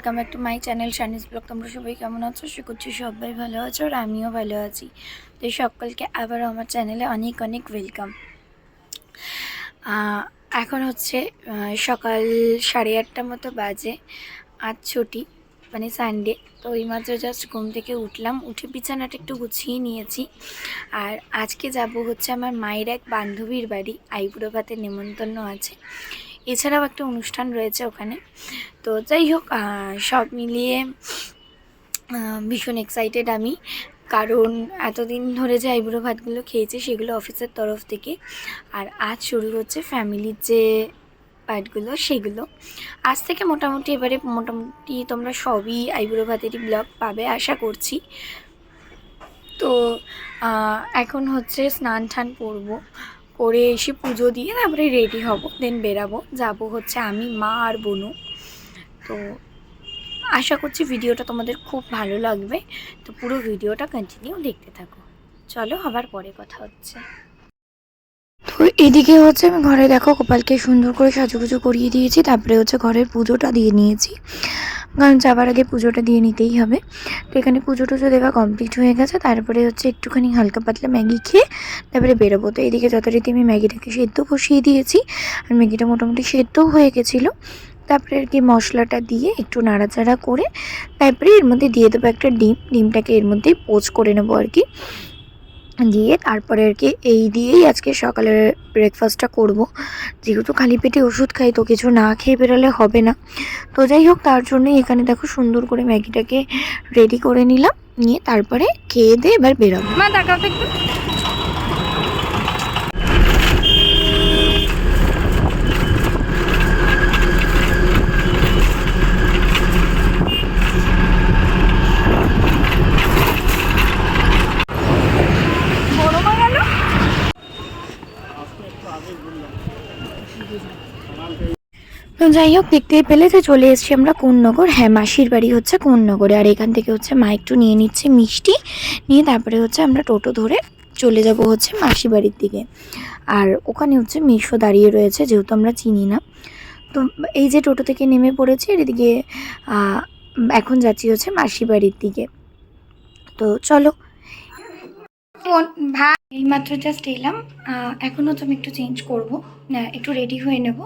Welcome back to my channel Shani's blog. তোমরা সবাই কেমন আছো? সে করছি সবাই ভালো আছো আর আমিও ভালো আছি। তো সকলকে আবারও আমার চ্যানেলে অনেক অনেক ওয়েলকাম। এখন হচ্ছে সকাল সাড়ে আটটার মতো বাজে, আজ ছুটি মানে সানডে তো এই মাত্র জাস্ট ঘুম থেকে উঠলাম, উঠে বিছানাটা একটু গুছিয়ে নিয়েছি। আর আজকে যাব হচ্ছে আমার মায়ের এক বান্ধবীর বাড়ি, আইবুড়ো ভাতের নেমন্তন্ন আছে। এছাড়াও একটা অনুষ্ঠান রয়েছে ওখানে। তো যাই হোক সব মিলিয়ে ভীষণ এক্সাইটেড আমি। কারণ এতদিন ধরে যে আইবুড়ো ভাতগুলো খেয়েছি, সেগুলো অফিসের তরফ থেকে। আর আজ শুরু হচ্ছে ফ্যামিলির যে পার্টগুলো সেগুলো। আজ থেকে মোটামুটি এবারে মোটামুটি তোমরা সবই আইবুড়ো ভাতেরই ব্লগ পাবে, আশা করছি। তো এখন হচ্ছে স্নান টান করব। করে এসে পুজো দিয়ে তারপরে রেডি হব দেন বেরাবো। যাব হচ্ছে আমি, মা আর বোনু তো আশা করছি ভিডিওটা তোমাদের খুব ভালো লাগবে। তো পুরো ভিডিওটা কন্টিনিউ দেখতে থাকো। চলো আবার পরে কথা হচ্ছে। এদিকে হচ্ছে আমি ঘরে দেখো গোপালকে সুন্দর করে সাজুগুজু করিয়ে দিয়েছি, তারপরে হচ্ছে ঘরের পুজোটা দিয়ে নিয়েছি। কারণ যাবার আগে পুজোটা দিয়ে নিতেই হবে। তো এখানে পুজো টুজো দেওয়া কমপ্লিট হয়ে গেছে, তারপরে হচ্ছে একটুখানি হালকা পাতলা ম্যাগি খেয়ে তারপরে বেরোবো। তো এদিকে যথারীতি আমি ম্যাগিটাকে সেদ্ধ বসিয়ে দিয়েছি, আর ম্যাগিটা মোটামুটি সেদ্ধও হয়ে গেছিল। তারপরে আর কি মশলাটা দিয়ে একটু নাড়াচাড়া করে, তারপরে এর মধ্যে দিয়ে দেবো একটা ডিম। ডিমটাকে এর মধ্যেই পোচ করে নেব আর কি। দিয়ে তারপরে আর কি এই দিয়েই আজকে সকালের ব্রেকফাস্টটা করব। যেহেতু খালি পেটে ওষুধ খাই, তো কিছু না খেয়ে বেরোলে হবে না। তো যাই হোক, তার জন্যই এখানে দেখো সুন্দর করে ম্যাগিটাকে রেডি করে নিলাম। নিয়ে তারপরে খেয়ে দিয়ে এবার বেরোবো তো একটু তো যাই হোক দেখতেই পেলে যে চলে এসেছি আমরা কোন্নগর হ্যাঁ মাসির বাড়ি হচ্ছে কোন্নগরে আর এখান থেকে হচ্ছে মা একটু নিয়ে নিচ্ছে মিষ্টি। নিয়ে তারপরে হচ্ছে আমরা টোটো ধরে চলে যাব হচ্ছে মাসি বাড়ির দিকে। আর ওখানে হচ্ছে মিশো দাঁড়িয়ে রয়েছে, যেহেতু আমরা চিনি না। তো এই যে টোটো থেকে নেমে পড়েছি আর এদিকে এখন যাচ্ছি হচ্ছে মাসি বাড়ির দিকে। তো চলো ফোন ভাই এইমাত্র জাস্ট এলাম। আহ, এখন হচ্ছে আমি একটু চেঞ্জ করব। একটু রেডি হয়ে নেব।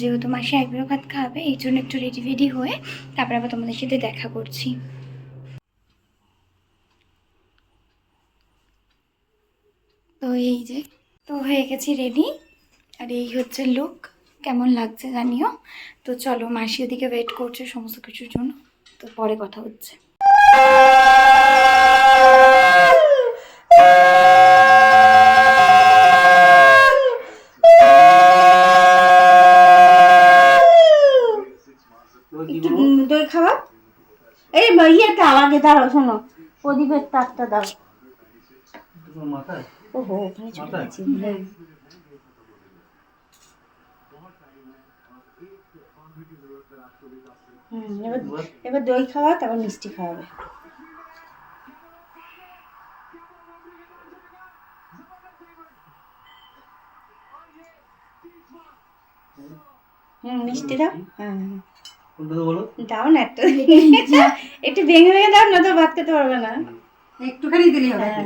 যেহেতু মাসি আইবুড়ো ভাত খাবে এই জন্য একটু রেডি রেডি হয়ে তারপরে আবার তোমাদের সাথে দেখা করছি। তো এই যে তো হয়ে গেছি রেডি আর এই হচ্ছে লুক কেমন লাগছে জানিও? তো চলো মাসি ওদিকে ওয়েট করছে সমস্ত কিছুর জন্য। তো পরে কথা হচ্ছে। একটু দই খাওয়া এই ইয়েটা আগে দাঁড়াও শোনো প্রদীপের তারটা দাও এবার দই খাওয়া, তারপর মিষ্টি খাওয়াবে মিষ্টি দাও? হ্যাঁ। দাও না একটা। একটু ভেঙে ভেঙে দাও না তো ভাত খেতে পারবে না। একটুখানি দিলি হবে হ্যাঁ।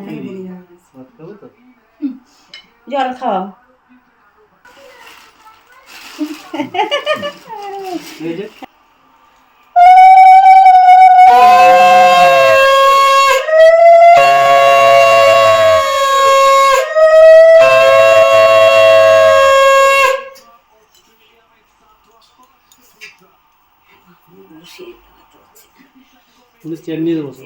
জল খাওয়াও। এই যে। তুমি চেয়ার নিয়ে বসো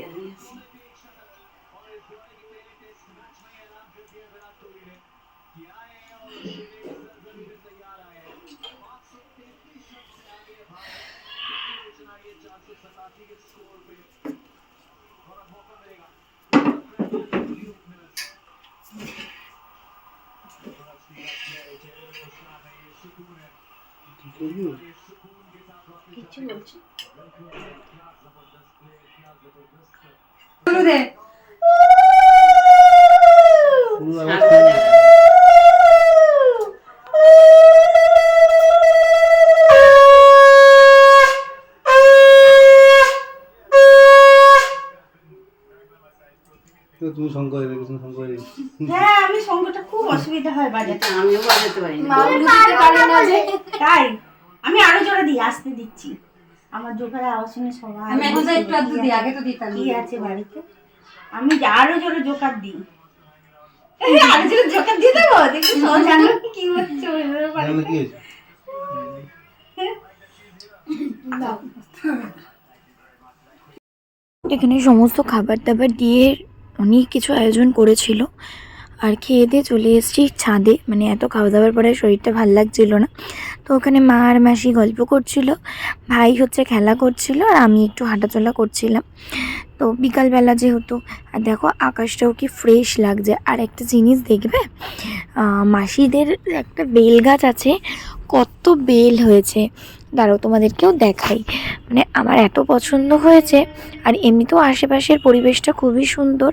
কিছু বলছি শুরু দে তুমি সঙ্গ হয়ে গেছো সঙ্গ হয়ে হ্যাঁ আমি সঙ্গটা খুব অসুবিধা হয় বাজাতে। আমিও বাজাতে পারি না। তাই আমি আরও জোরে দিই আসতে দিচ্ছি। আমার জোগাড়ে আওয়াজ শুনে সবাই আমি এখন তো একটু আধটু দিই আগে তো দিতাম। কি আছে বাড়িতে? আমি আরও জোরে জোকার দিই। এই, আরও জোরে জোকার দিয়ে দেবো? দেখি সব জানো কি হচ্ছে ওই বাড়িতে। এখানে সমস্ত খাবার দাবার দিয়ে অনেক কিছু আয়োজন করেছিল। আর খেয়ে দিয়ে চলে এসেছি ছাদে। মানে এত খাওয়া দাওয়ার পরে শরীরটা ভালো লাগছিল না। তো ওখানে মা আর মাসি গল্প করছিল, ভাই হচ্ছে খেলা করছিল আর আমি একটু হাঁটাচলা করছিলাম। তো বিকালবেলা যেহেতু, আর দেখো আকাশটাও কি ফ্রেশ লাগছে। আর একটা জিনিস দেখবে মাসিদের একটা বেল গাছ আছে, কত বেল হয়েছে। দাঁড়াও, তোমাদেরকেও দেখাই। মানে আমার এত পছন্দ হয়েছে, আর এমনিতেও আশেপাশের পরিবেশটা খুবই সুন্দর,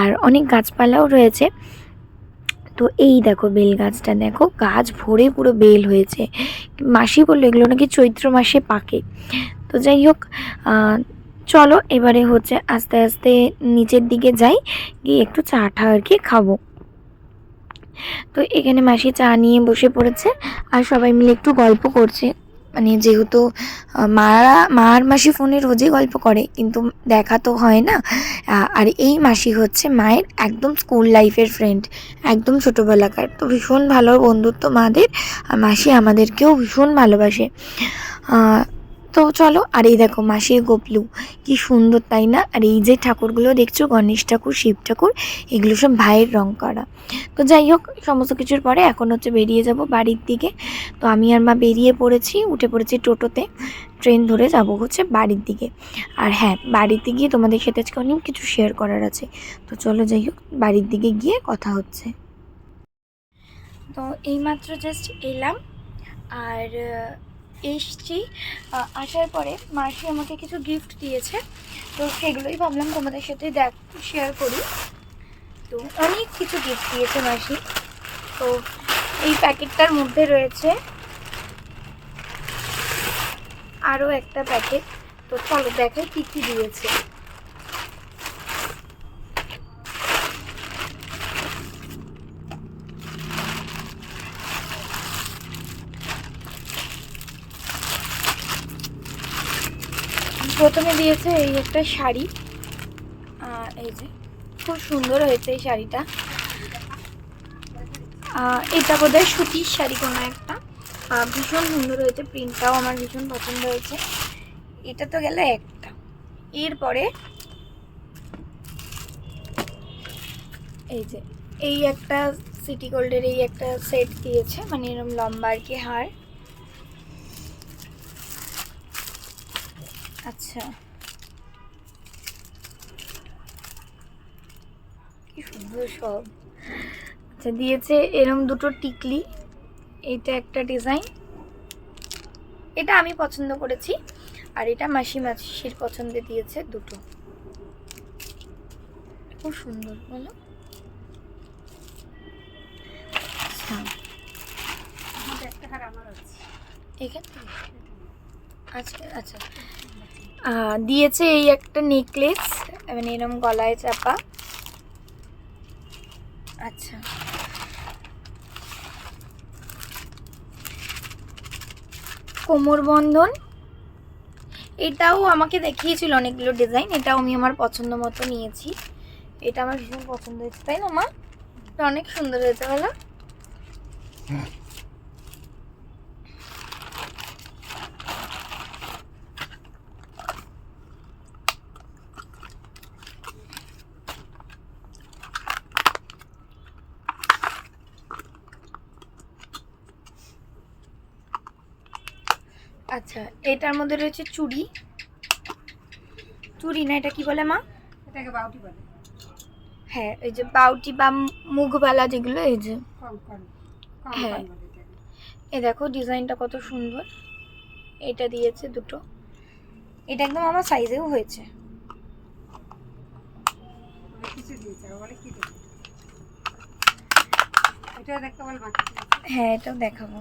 আর অনেক গাছপালাও রয়েছে। তো এই দেখো বেল গাছটা, দেখো গাছ ভরে পুরো বেল হয়েছে। মাসি বলল, এগুলো নাকি চৈত্র মাসে পাকে। তো যাই হোক চলো এবারে হচ্ছে আস্তে আস্তে নিচের দিকে যাই, গিয়ে একটু চা টা আর কি খাব। তো এখানে মাসি চা নিয়ে বসে পড়েছে, আর সবাই মিলে একটু গল্প করছে। মানে যেহেতু মারা, মার মাসি ফোনে রোজই গল্প করে, কিন্তু দেখা তো হয় না। আর এই মাসি হচ্ছে মায়ের একদম স্কুল লাইফের ফ্রেন্ড একদম ছোটোবেলাকার। তো ভীষণ ভালো বন্ধুত্ব মাদের, আর মাসি আমাদেরকেও ভীষণ ভালোবাসে। তো চলো, আর এই দেখো মাসির গোপলু। কি সুন্দর, তাই না? আর এই যে ঠাকুরগুলো দেখছ, গণেশ ঠাকুর, শিব ঠাকুর, এগুলো সব ভাইয়ের রং করা। তো যাই হোক, সমস্ত কিছুর পরে এখন হচ্ছে বেরিয়ে যাব বাড়ির দিকে। তো আমি আর মা বেরিয়ে পড়েছি, উঠে পড়েছি টোটোতে। ট্রেন ধরে যাব হচ্ছে বাড়ির দিকে। আর হ্যাঁ বাড়িতে গিয়ে তোমাদের সাথে আজকে অনেক কিছু শেয়ার করার আছে। তো চলো যাই হোক, বাড়ির দিকে গিয়ে কথা হচ্ছে। তো এইমাত্র জাস্ট এলাম। আর এসছি। আসার পরে মাসি আমাকে কিছু গিফট দিয়েছে। তো সেগুলোই ভাবলাম তোমাদের সাথে দেখ শেয়ার করি। তো অনেক কিছু গিফট দিয়েছে মাসি। তো এই প্যাকেটটার মধ্যে রয়েছে আরও একটা প্যাকেট। তো চলো দেখাই কী কী দিয়েছে। প্রথমে দিয়েছে এই একটা শাড়ি। এই যে, খুব সুন্দর হয়েছে এই শাড়িটা। এটা বোধ হয় সুতির শাড়ি কোনো একটা। ভীষণ সুন্দর হয়েছে, প্রিন্টটাও আমার ভীষণ পছন্দ হয়েছে। এটা তো গেল একটা। এরপরে এই যে, এই একটা সিটি গোল্ডের এই একটা সেট দিয়েছে মানে এরকম লম্বা আর কি হার। আচ্ছা। কি সুন্দর সব। আচ্ছা দিয়েছে এরম দুটো টিকলি। এটা একটা ডিজাইন। এটা আমি পছন্দ করেছি। আর এটা মাসি মাসির পছন্দে দিয়েছে দুটো। খুব সুন্দর বলো। আচ্ছা। এখান থেকে? আচ্ছা আচ্ছা। দিয়েছে এই একটা নেকলেস মানে এরকম গলায় চাপা। আচ্ছা। কোমর বন্ধন। এটাও আমাকে দেখিয়েছিল অনেকগুলো ডিজাইন এটাও আমি আমার পছন্দ মতো নিয়েছি। এটা আমার ভীষণ পছন্দ হয়েছে, তাই না মা? অনেক সুন্দর হয়েছে, বলো। আচ্ছা এটার মধ্যে রয়েছে চুড়ি। চুড়ি না এটা কি বলে মা? এটাকে বাউটি বলে। হ্যাঁ এই যে বাউটি বা মুখবালা যেগুলো এই যে। হ্যাঁ। এ দেখো ডিজাইনটা কত সুন্দর। এটা দিয়েছে দুটো। এটা একদম আমার সাইজেও হয়েছে। হ্যাঁ এটাও দেখাবো।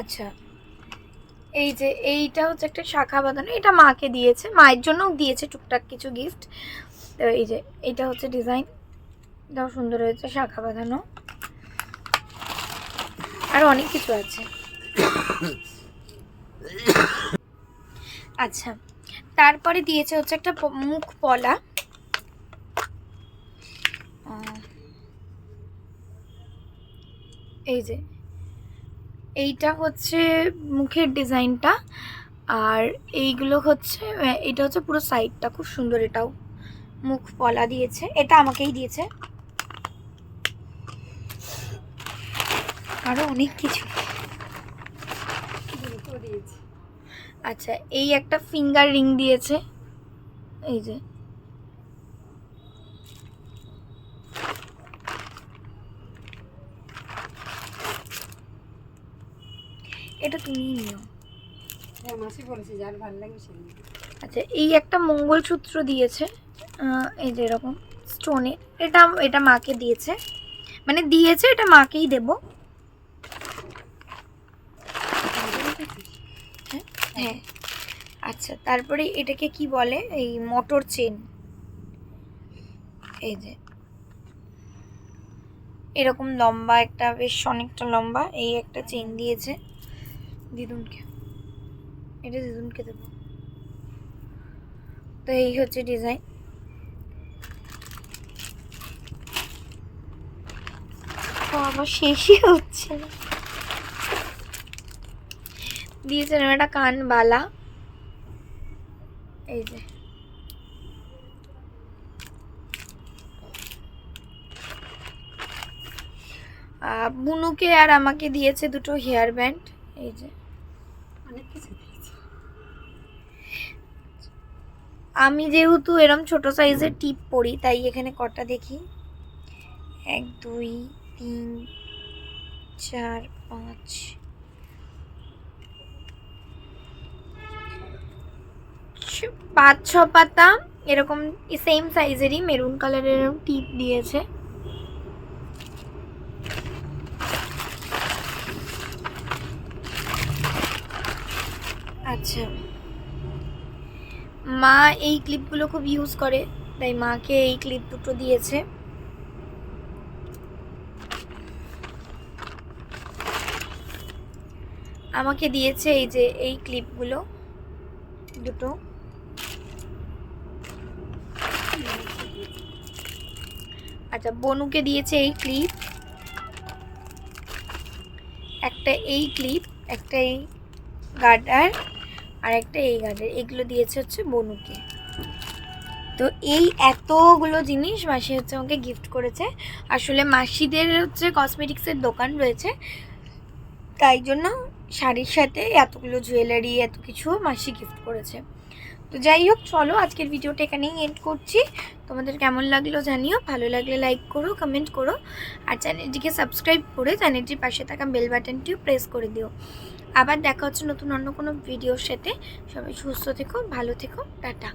আচ্ছা। এই যে এইটা হচ্ছে একটা শাখা বাঁধানো, এটা মাকে দিয়েছে, মায়ের জন্যও দিয়েছে টুকটাক কিছু গিফট তো এই যে এটা হচ্ছে ডিজাইন এটাও সুন্দর হয়েছে শাখা বাঁধানো। আর অনেক কিছু আছে। আচ্ছা তারপরে দিয়েছে হচ্ছে একটা মুখ পলা। এই যে এইটা হচ্ছে মুখের ডিজাইনটা। আর এইগুলো হচ্ছে, এটা হচ্ছে পুরো সাইডটা, খুব সুন্দর এটাও। মুখ পলা দিয়েছে, এটা আমাকেই দিয়েছে। আরও অনেক কিছু। আচ্ছা এই একটা ফিঙ্গার রিং দিয়েছে। এই যে। এটা তুমিই নিও। হ্যাঁ। আচ্ছা এই একটা মঙ্গলসূত্র দিয়েছে এই যে এরকম স্টোনে এটা এটা মাকে দিয়েছে। মানে দিয়েছে এটা মাকেই দেব। হ্যাঁ হ্যাঁ। আচ্ছা তারপরে এটাকে কি বলে? এই মোটর চেন এই যে। এরকম লম্বা একটা বেশ অনেকটা লম্বা এই একটা চেন দিয়েছে। দিদুনকে এটা দিদুনকে দেবো। তো এই হচ্ছে ডিজাইন। আমার শেষই হচ্ছে না। দিয়েছেন একটা কান বালা এই যে। বুনুকে আর আমাকে দিয়েছে দুটো হেয়ার ব্যান্ড। এই যে। অনেক কিছু দিয়েছে আমি যেহেতু এরম ছোট সাইজের টিপ পরি তাই এখানে কটা দেখি? এক দুই তিন চার পাঁচ। পাঁচ ছ পাতা এরকম সেম সাইজেরই মেরুন কালারের এরকম টিপ দিয়েছে। আচ্ছা মা এই ক্লিপগুলো খুব ইউজ করে, তাই মাকে এই ক্লিপ দুটো দিয়েছে। আমাকে দিয়েছে এই যে এই ক্লিপগুলো দুটো। আচ্ছা বনুকে দিয়েছে এই ক্লিপ। একটা এই ক্লিপ, একটা এই গার্ডার। আর একটা এই গার্ডের এগুলো দিয়েছে হচ্ছে বনুকে তো এই এতগুলো জিনিস মাসি হচ্ছে আমাকে গিফট করেছে। আসলে মাসিদের হচ্ছে কসমেটিক্সের দোকান রয়েছে। তাই জন্য শাড়ির সাথে এতগুলো জুয়েলারি এত কিছু মাসি গিফট করেছে। তো যাই হোক, চলো আজকের ভিডিওটা এখানেই এন্ড করছি। তোমাদের কেমন লাগল জানিও, ভালো লাগলে লাইক করো কমেন্ট করো, আর চ্যানেলটিকে সাবস্ক্রাইব করে চ্যানেলটির পাশে থাকা বেল বাটনটিও প্রেস করে দিও। আবার দেখা হচ্ছে নতুন অন্য কোনো ভিডিওর সাথে। সবাই সুস্থ থেকো, ভালো থেকো, টাটা।